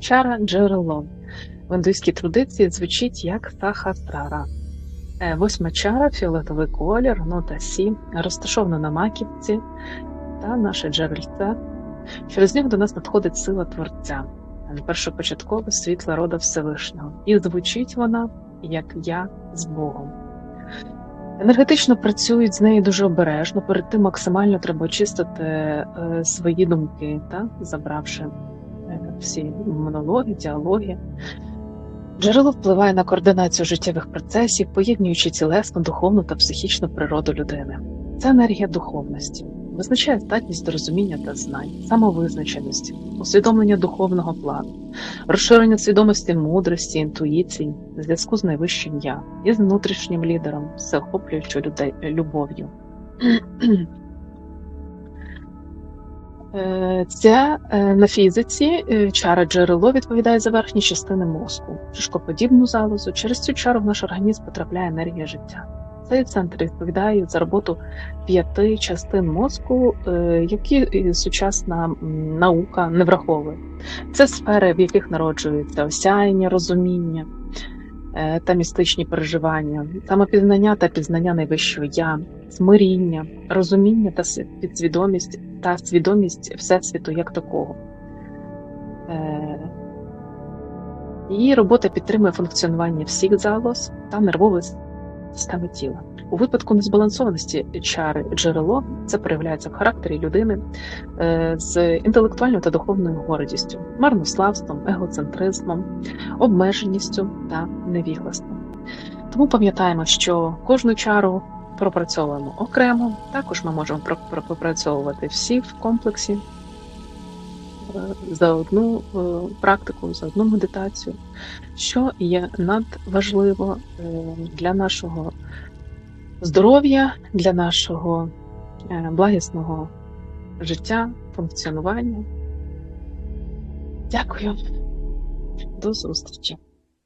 Чара джерело. В індуїзькій традиції звучить як сахасрара. Е, Восьма чара, фіолетовий колір, нота Сі, розташована на маківці та наше джерельце. Через нього до нас надходить сила Творця, е, першопочаткове світло рода Всевишнього. І звучить вона як я з Богом. Енергетично працюють з нею дуже обережно. Перед тим максимально треба очистити е, свої думки, та, забравши всі монологи, діалоги. Джерело впливає на координацію життєвих процесів, поєднуючи цілесну, духовну та психічну природу людини. Це енергія духовності, визначає здатність до розуміння та знань, самовизначеності, усвідомлення духовного плану, розширення свідомості мудрості, інтуїції, зв'язку з найвищим я і з внутрішнім лідером, всеохоплюючою людей любов'ю. Е, Ця е, на фізиці е, чара джерело відповідає за верхні частини мозку, шишкоподібну залозу. Через цю чару в наш організм потрапляє енергія життя. Цей центр відповідає за роботу п'яти частин мозку, які сучасна наука не враховує. Це сфери, в яких народжується осяяння, розуміння та містичні переживання, самопізнання та пізнання найвищого я, смиріння, розуміння та підсвідомість та свідомість Всесвіту як такого. Е, Її робота підтримує функціонування всіх залоз та нервової системи тіла. У випадку незбалансованості чари джерело це проявляється в характері людини е, з інтелектуальною та духовною гордістю, марнославством, егоцентризмом, обмеженістю та невіглаством. Тому пам'ятаємо, що кожну чару пропрацьовуємо окремо. Також ми можемо про- про- пропрацьовувати всі в комплексі за одну е, практику, за одну медитацію, що є надважливо е, для нашого здоров'я, для нашого е, благісного життя, функціонування. Дякую. До зустрічі.